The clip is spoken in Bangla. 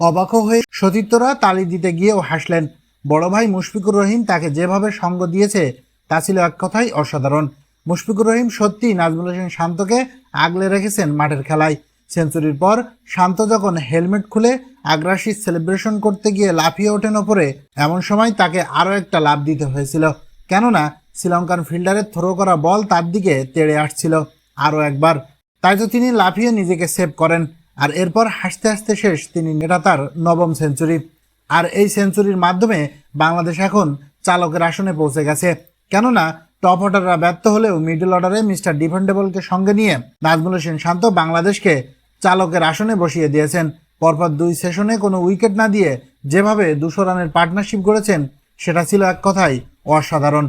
অবাক হয়ে সতীর্থরা তালি দিতে গিয়েও হাসলেন। বড় ভাই মুশফিকুর রহিম তাকে যেভাবে সঙ্গ দিয়েছে, তা ছিল এক কথাই অসাধারণ। মুশফিকুর রহিম সত্যি নাজমুল হোসেন শান্তকে আগলে রেখেছেন মাঠের খেলায়। সেঞ্চুরির পর শান্ত যখন হেলমেট খুলে আগ্রাসী সেলিব্রেশন করতে গিয়ে লাফিয়ে ওঠেন ওপরে, এমন সময় তাকে আরও একটা লাভ দিতে হয়েছিল। কেননা শ্রীলঙ্কান ফিল্ডারের থ্রো করা বল তার দিকে তেড়ে আসছিল আরও একবার। তাই তো তিনি লাফিয়ে নিজেকে সেভ করেন। আর এরপর হাসতে হাসতে শেষ তিনি এটা তার নবম সেঞ্চুরি আর এই সেঞ্চুরির মাধ্যমে বাংলাদেশ এখন চালকের আসনে পৌঁছে গেছে। কেননা টপ অর্ডাররা ব্যর্থ হলেও মিডল অর্ডারে মিস্টার ডিফেন্ডেবলকে সঙ্গে নিয়ে নাজমুল হোসেন শান্ত বাংলাদেশকে চালকের আসনে বসিয়ে দিয়েছেন। পরপর দুই সেশনে কোনো উইকেট না দিয়ে যেভাবে দুশো রানের পার্টনারশিপ গড়েছেন সেটা ছিল এক কথায় অসাধারণ।